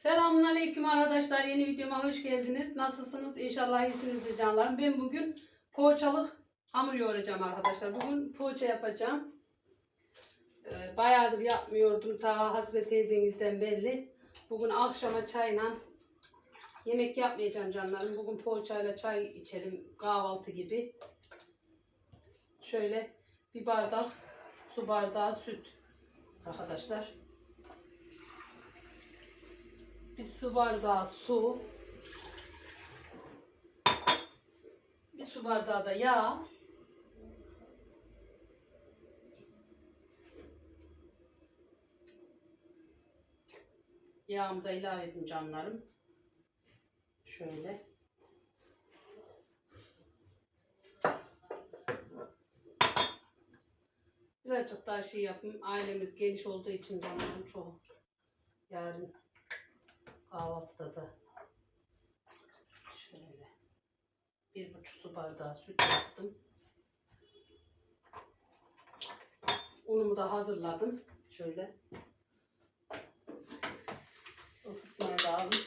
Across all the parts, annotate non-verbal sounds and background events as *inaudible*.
Selamun Aleyküm arkadaşlar. Yeni videoma hoş geldiniz. Nasılsınız? İnşallah iyisinizdir canlarım. Ben bugün poğaçalık hamur yoğuracağım arkadaşlar. Bugün poğaça yapacağım. Ee, bayağıdır yapmıyordum. Ta Hasbe teyzenizden belli. Bugün akşama çayla yemek yapmayacağım canlarım. Bugün poğaçayla çay içelim. Kahvaltı gibi. Şöyle bir bardak su bardağı süt arkadaşlar. Bir su bardağı su. Bir su bardağı da yağ. Yağımı da ilave edin canlarım. Şöyle. Birazcık daha şey yapayım. Ailemiz geniş olduğu için canlarım çok. Yarın kahvaltıda da şöyle bir buçuk su bardağı süt yaptım. Unumu da hazırladım. Şöyle. Isıtmaya da aldım.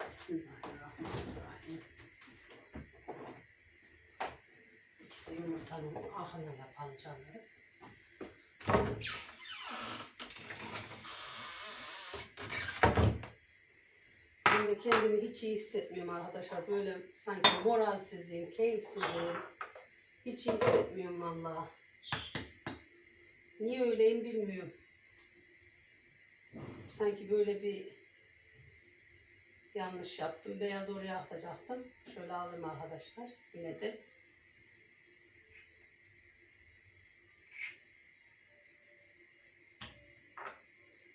Bismillahirrahmanirrahim. İşte yumurtanın ahını yapan canları. Ben de kendimi hiç iyi hissetmiyorum arkadaşlar. Böyle sanki moralsizim, keyifsizim. Hiç iyi hissetmiyorum vallahi. Niye öyleyim bilmiyorum. Sanki böyle bir yanlış yaptım. Beyaz oraya atacaktım. Şöyle alayım arkadaşlar. Yine de.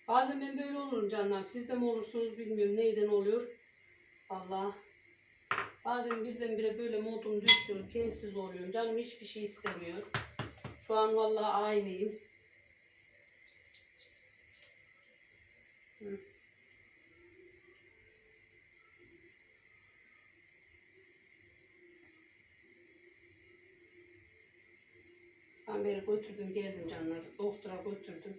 Bazen ben böyle olurum canlarım. Siz de mi olursunuz bilmiyorum. Neyden oluyor? Allah. Bazen birdenbire böyle modum düşüyor. Keyifsiz oluyorum. Canım hiçbir şey istemiyor. Şu an vallahi aynıyım. Ben beni götürdüm geldim canlar. Doktora götürdüm.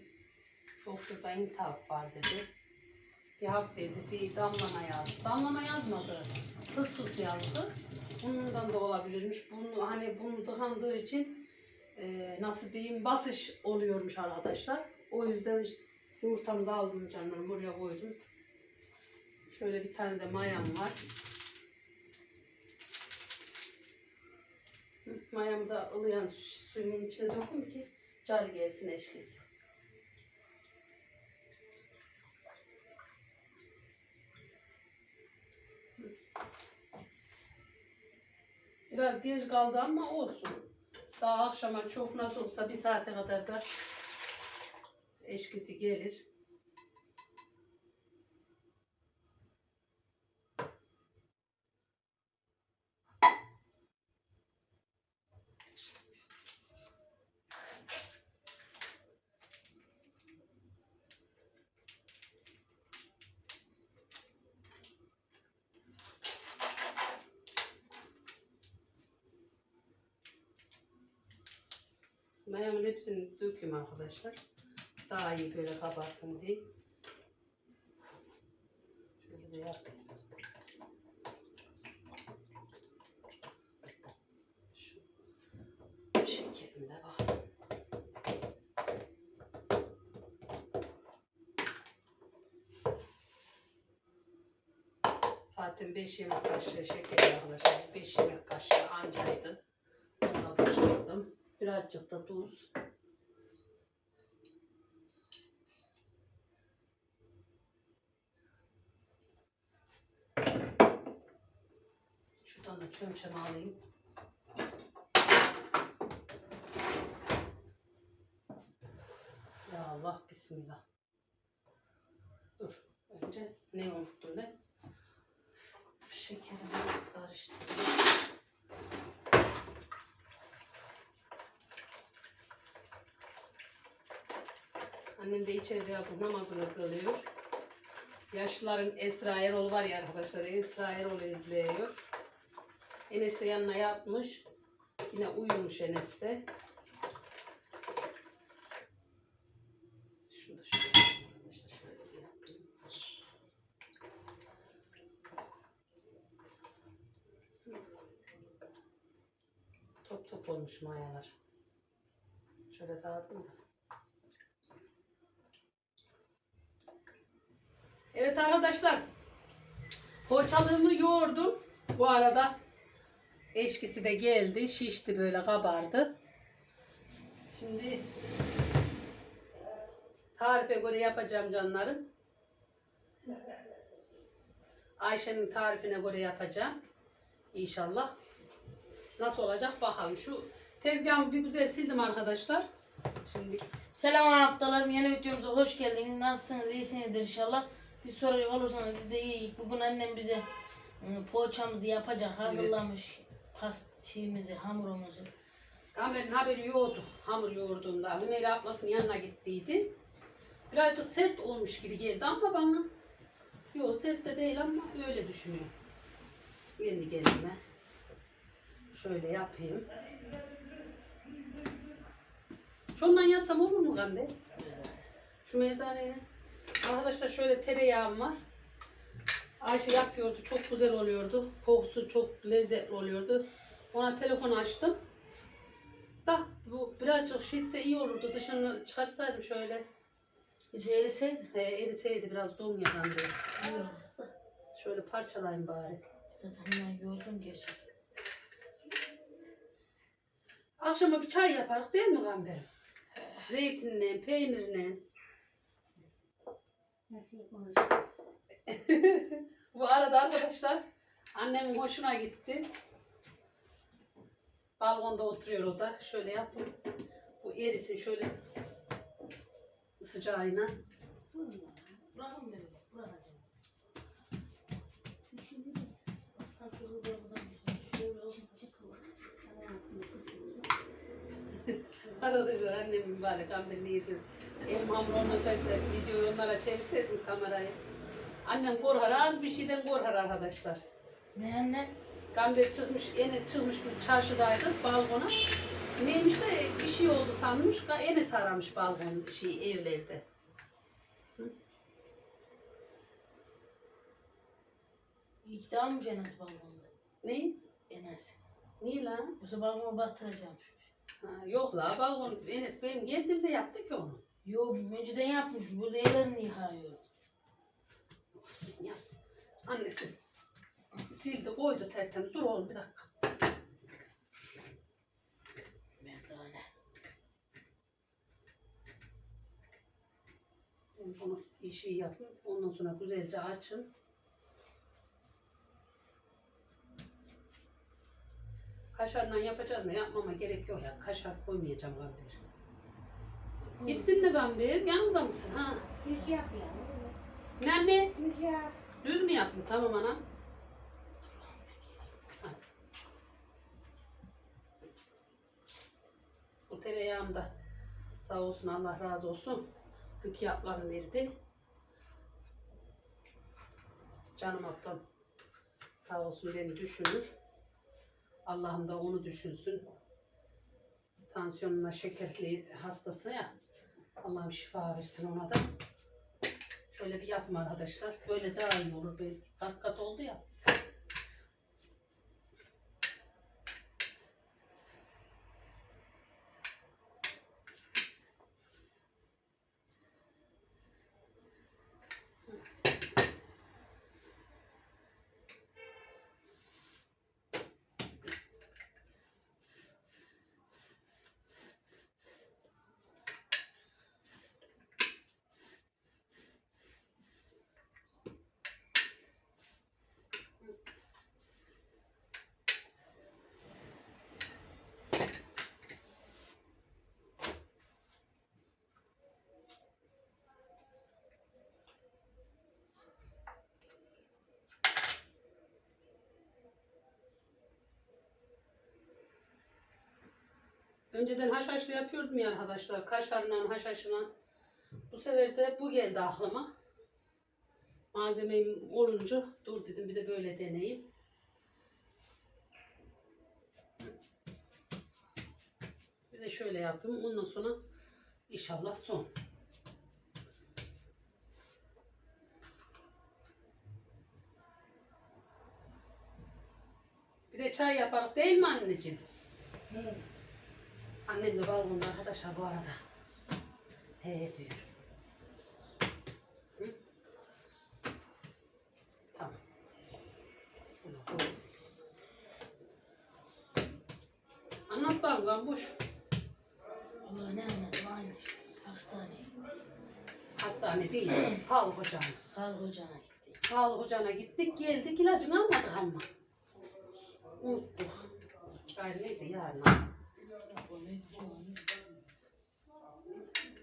Doktor da intihap var dedi. Bir hap dedi, bir damlama yazdı. Damlama yazmadı. Fıs yazdı. Bundan da olabilirmiş. Bunu hani bunu tıkandığı için e, nasıl diyeyim basış oluyormuş arkadaşlar. O yüzden işte yumurtamı da aldım canlarım buraya koydum. Şöyle bir tane de mayam var. Mayamı da ılıyan su- suyumun içine dökün ki car gelsin eşkisi. Biraz geç kaldı ama olsun. Daha akşama çok nasıl olsa bir saate kadar da eşkisi gelir. Mayamın hepsini döküyorum arkadaşlar. Daha iyi böyle kabarsın diye. Şöyle de yapayım. Şu şekerim de var. Zaten 5 yemek kaşığı şeker arkadaşlar. 5 yemek kaşığı ancaydı. Birazcık da tuz. Şuradan da çömçem alayım. Ya Allah bismillah. Dur. Önce ne unuttum ben? Şekerimi karıştırayım. Annem de içeride yazıp namazını kılıyor. Yaşlıların Esra Erol var ya arkadaşlar. Esra Erol izliyor. Enes de yanına yatmış. Yine uyumuş Enes de. Şunu da şöyle. Top top olmuş mayalar. Şöyle dağıtayım da. Evet arkadaşlar. Poğaçalığımı yoğurdum. Bu arada eşkisi de geldi. Şişti böyle kabardı. Şimdi tarife göre yapacağım canlarım. Ayşe'nin tarifine göre yapacağım. İnşallah. Nasıl olacak bakalım. Şu tezgahımı bir güzel sildim arkadaşlar. Şimdi Selam aptalarım yeni videomuza hoş geldiniz. Nasılsınız? İyisinizdir inşallah. Bir soracak olursanız biz de iyiyiz. Bugün annem bize ıı, poğaçamızı yapacak. Hazırlamış past şeyimizi, hamurumuzu. Kamera'nın haberi yoktu hamur yoğurduğunda. Hümeyra ablasının yanına gittiydi. Birazcık sert olmuş gibi geldi ama bana yok sert de değil ama öyle düşünüyorum. Kendi kendime. Şöyle yapayım. Şundan yapsam olur mu Gamber? Şu merdaneyle. Arkadaşlar şöyle tereyağım var. Ayşe yapıyordu. Çok güzel oluyordu. Kokusu çok lezzetli oluyordu. Ona telefon açtım. Da bu birazcık şişse iyi olurdu. Dışını çıkarsaydım şöyle. Hiç eriseydi. E, eriseydi biraz don böyle. Şöyle parçalayayım bari. Zaten ben yoğurdum geç. Akşama bir çay yaparız değil mi Gamber'im? Zeytinle, peynirle. *laughs* Bu arada arkadaşlar annemin hoşuna gitti. Balkonda oturuyor o da. Şöyle yapın. Bu erisin şöyle sıcağına. Bırakın beni. Bırakın. *laughs* Arkadaşlar annem mübarek Gamber'in yedi. Elim hamur olmasaydı videoyu onlara çevirseydim kamerayı. Annem korkar. Az bir şeyden korkar arkadaşlar. Ne anne? Gamber çıkmış, Enes çıkmış biz çarşıdaydık balkona. Neymiş de bir şey oldu sanmış. Enes aramış balkon şey evlerde. İlk de almış Enes balkonda. Ne? Enes. Niye lan? Yoksa balkonu battıracağım. Ha, yok la balkon Enes benim geldiğimde yaptı ki onu. Yok önceden yapmış. Evlerini yıkıyor. Olsun, Yapsın. Annesi sildi koydu tertemiz. Dur oğlum bir dakika. Merdane. Ben Bunu işi yapın. Ondan sonra güzelce açın. Kaşarla yapacağız mı? Yapmama gerek yok ya. Kaşar koymayacağım Gamber. Gittin de Gamber. Yanında mısın? Ha. Düz yap ya. Ne anne? Düz yap. Düz mü yaptın? Tamam ana. Bu tereyağım da sağ olsun Allah razı olsun. Rukiye ablam verdi. Canım ablam sağ olsun beni düşünür. Allah'ım da onu düşünsün. Tansiyonuna şekerli hastası ya. Allah'ım şifa versin ona da. Şöyle bir yapma arkadaşlar. Böyle daha iyi olur. Böyle kat kat oldu ya. Önceden haşhaşlı yapıyordum ya arkadaşlar. Kaşarla haşhaşla. Bu sefer de bu geldi aklıma. Malzemem olunca dur dedim bir de böyle deneyeyim. Bir de şöyle yapayım. Ondan sonra inşallah son. Bir de çay yaparız değil mi anneciğim? Annem de balkonda arkadaşlar bu arada. He diyor. Hı? Tamam. Şunu koy. Anlat bakalım boş. Allah ne anladım aynı işte. Hastane. Hastane değil, sağlık *clears throat* ocağımız. Sağlık ocağına gittik. Sağlık ocağına gittik, geldik, ilacını almadık ama. Unuttuk. Gayrı neyse yarın al. O ne diyor?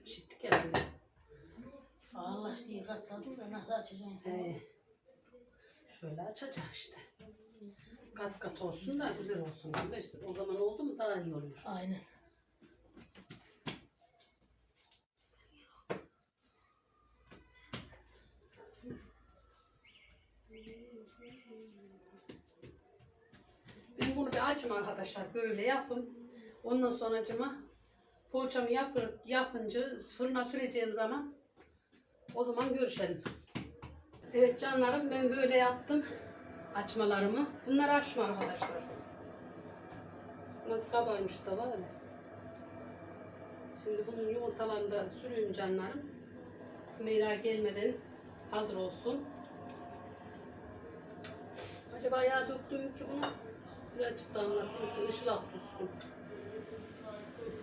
İşittik herhalde. Allah diye katladım da nasıl açacaksın sen? Ee, şöyle açacak işte. Kat kat olsun da güzel olsun. Versin. O zaman oldu mu daha iyi oluyor. Aynen. Ben bunu bir açım arkadaşlar. Böyle yapın. Ondan sonra acıma poğaçamı yapıp, yapınca fırına süreceğim zaman o zaman görüşelim. Evet canlarım ben böyle yaptım açmalarımı. Bunları açma arkadaşlar. Nasıl kabarmış da var. Şimdi bunun yumurtalarını da sürüyüm canlarım. Meyra gelmeden hazır olsun. Acaba yağ döktüm ki bunu? Birazcık damlatayım ki ışılak tutsun. Bu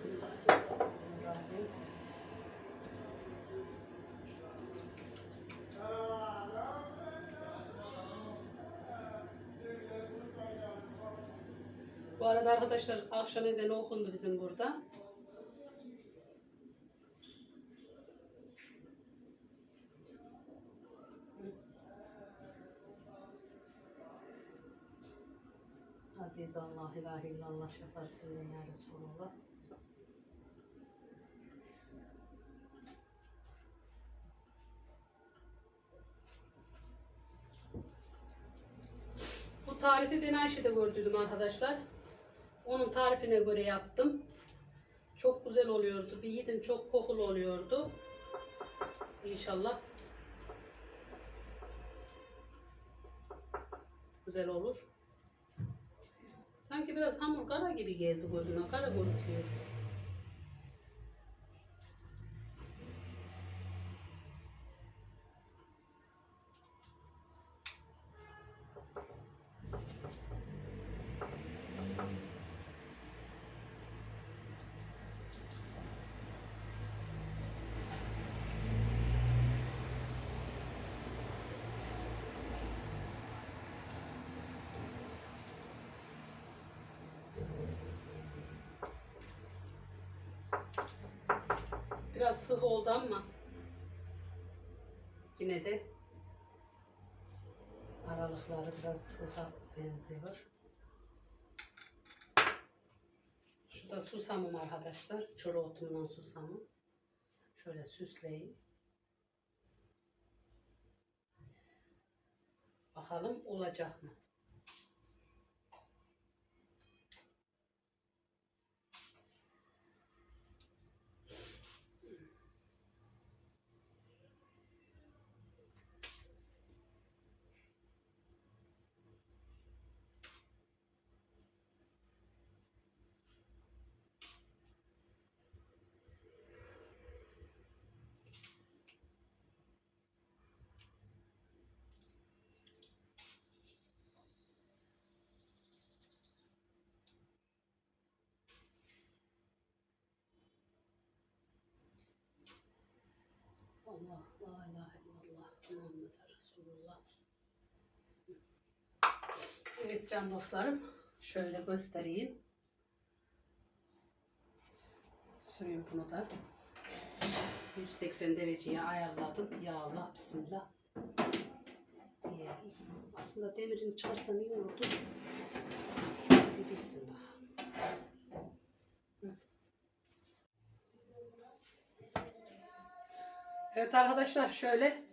arada arkadaşlar akşam ezanı okundu bizim burada. Aziz Allah, ilahe illallah, şefasinde ya Resulallah. Bu tarifi ben Ayşe'de gördüydüm arkadaşlar. Onun tarifine göre yaptım. Çok güzel oluyordu. Bir yedim çok kokulu oluyordu. İnşallah güzel olur. Sanki biraz hamur kara gibi geldi gözüme. Kara gözüküyor. Biraz sık oldu ama yine de aralıkları biraz sıka benziyor. Şu da susamım arkadaşlar. Çoro otundan susamım. Şöyle süsleyeyim. Bakalım olacak mı? Allah, la ilahe illallah, Muhammed Resulullah. Evet can dostlarım, şöyle göstereyim. Süreyim bunu da. 180 dereceye ayarladım. Ya Allah, Bismillah. Diyelim. Aslında demirini çıkarsam iyi olurdu. Şöyle bir bitsin bakalım. Evet arkadaşlar şöyle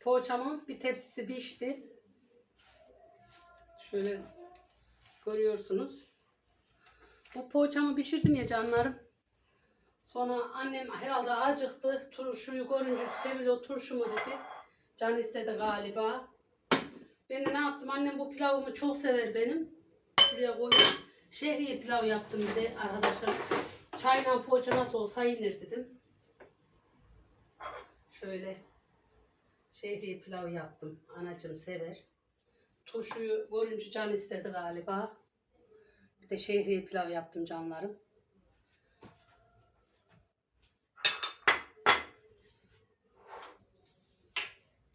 poğaçamın bir tepsisi pişti. Şöyle görüyorsunuz. Bu poğaçamı pişirdim ya canlarım. Sonra annem herhalde acıktı. Turşuyu görünce Sevil o turşu mu dedi. Can istedi galiba. Ben de ne yaptım? Annem bu pilavımı çok sever benim. Şuraya koydum. Şehriye pilav yaptım bir arkadaşlar. Çayla poğaça nasıl olsa yenir dedim. Şöyle şehriye pilav yaptım. Anacım sever. Turşuyu görünce can istedi galiba. Bir de şehriye pilav yaptım canlarım.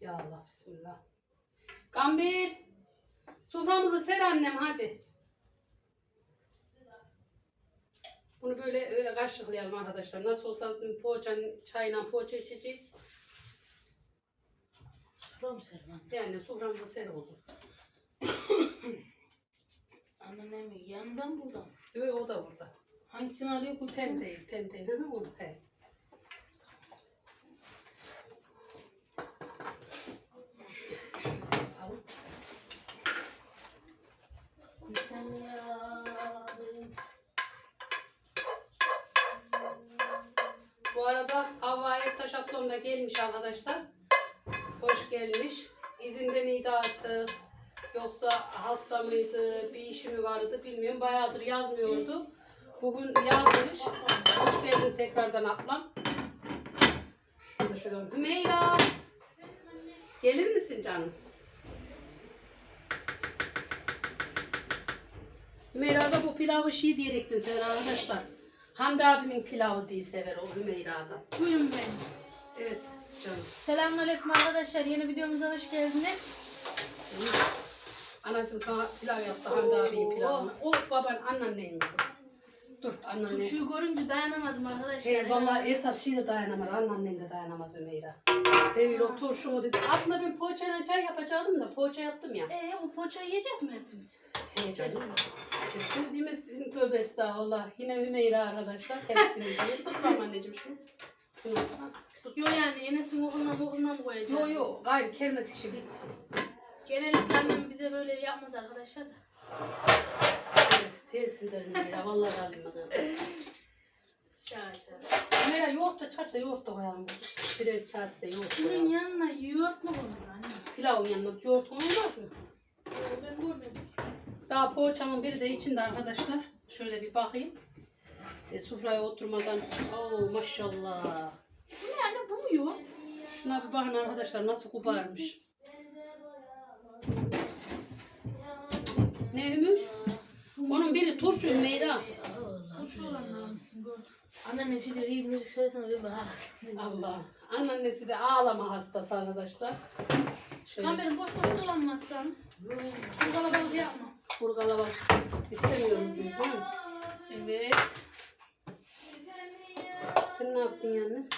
Ya Allah bismillah. Gambir. Soframızı ser annem hadi. Bunu böyle öyle kaşıklayalım arkadaşlar. Nasıl olsa poğaçanın çayla poğaça içeceğiz. Suram Serman. Yani soframızı ser olsun. Annem yanından buradan. Yok o da burada. Hangisini alıyor bu Pembe, pembe. Hı hı, onu he. Bu arada Havva'ya taş atlon da gelmiş arkadaşlar. Hoş gelmiş. İzinde miydi artık? Yoksa hasta mıydı? Bir işi mi vardı bilmiyorum. Bayağıdır yazmıyordu. Bugün yazmış. Hoş geldin tekrardan ablam. Şurada şurada. Hümeyra. Gelir misin canım? Hümeyra da bu pilavı şey diyerektin sever arkadaşlar. Hamdi abimin pilavı diye sever o Hümeyra'da. Buyurun ben. Evet canım. Selamünaleyküm arkadaşlar. Yeni videomuza hoş geldiniz. Anacığım sana pilav yaptı Hamdi abinin pilavını. O baban anneannenin kızı. Dur anneannen. Turşuyu görünce dayanamadım arkadaşlar. Hey, vallahi esas şey de dayanamaz. Anneannen de dayanamaz Hümeyra. Sevil o turşu mu dedi. Aslında ben poğaçayla çay yapacaktım da poğaça yaptım ya. Ee, o poğaçayı yiyecek mi hepimiz? Canım. Hepsini değil mi sizin tövbe estağfurullah. Yine Hümeyra arkadaşlar. Hepsini diyor. Tutmam anneciğim şunu. Şunu tut. Yo yani Enes'in okulundan okulundan koyacağım. Yo yo gayrı kermes işi bitti. Genellikle annem bize böyle yapmaz arkadaşlar. da. Tez ederim Hümeyra. Vallahi alayım şa. Hümeyra yoğurt da çart da yoğurt da koyalım. Birer kase de yoğurt Bunun koyalım. yanına yoğurt mu konur anne? Pilavın yanına yoğurt konulmaz mı? Ben görmedim. Daha poğaçamın biri de içinde arkadaşlar. Şöyle bir bakayım. E, sofraya oturmadan. Oo maşallah. Bu ne anne bu mu yoğurt? Şuna bir bakın arkadaşlar nasıl kubarmış. Ne ümüş? Onun biri turşu Hümeyra. Turşu olan namusun gördüm. Annem hep şey diyor iyi müzik söylesene ben arasın. Allah. Anneannesi de ağlama hastası arkadaşlar. Şöyle Lan benim boş boş dolanmazsan. Bu kalabalık yapma. kurgala bak. İstemiyoruz biz değil mi? Evet. Sen ne yaptın yani?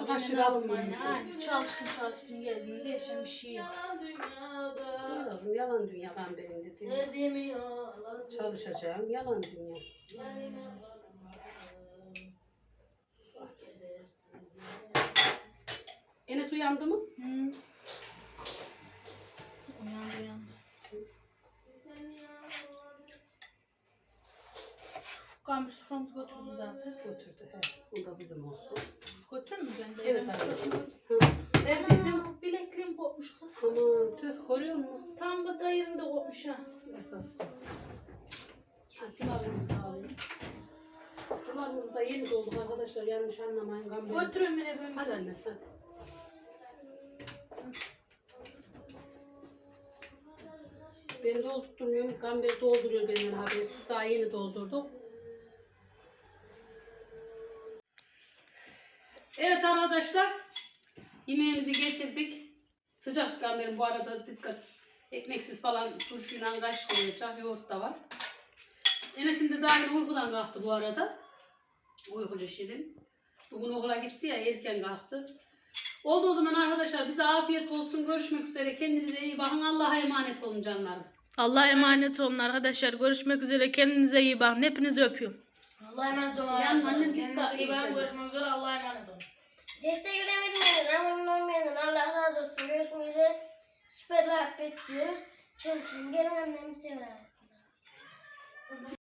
Şu Ben kaşığı ne alın yapayım bana. yani? Çalıştım çalıştım geldim değişen bir şey yok. Lazım yalan dünya ben benim dediğim. Çalışacağım yalan dünya. Enes uyandı mı? Hı. Uyandı uyandı. Kamber soframızı götürdü zaten. Götürdü. He. Bu da bizim olsun. Götürür mü ben de? Evet. Hı. Neredesin? Ana, Bilekliğim kopmuş kız. Aman tüh görüyor musun? Tam bu da yerinde kopmuş ha. Esas. Şu sularımızı da alayım. Sularımızı da yeni dolduk arkadaşlar. Yanlış anlamayın. Gamber. Götürün beni ben. Hadi anne hadi. Ben doldurtmuyorum. Gamber dolduruyor benden habersiz. Daha yeni doldurduk. Evet arkadaşlar. Yemeğimizi getirdik. Sıcak gamberin bu arada dikkat. Ekmeksiz falan turşuyla kaşlayacak. Yoğurt da var. Enes'in de yeni uykudan kalktı bu arada. Uykucu Şirin. Bugün okula gitti ya erken kalktı. Oldu o zaman arkadaşlar bize afiyet olsun. Görüşmek üzere. Kendinize iyi bakın. Allah'a emanet olun canlarım. Allah'a emanet olun arkadaşlar. Görüşmek üzere. Kendinize iyi bakın. Hepinizi öpüyorum. Allah'a emanet olun. Yanma annem, dikkat iyi edin. Görüşmek üzere. Allah'a emanet olun. Destek veremeyenler, abone olmayanlar Allah razı olsun. Görüşmek üzere. Süper rahat bekliyoruz. Çalışın. Gelin annemi sever.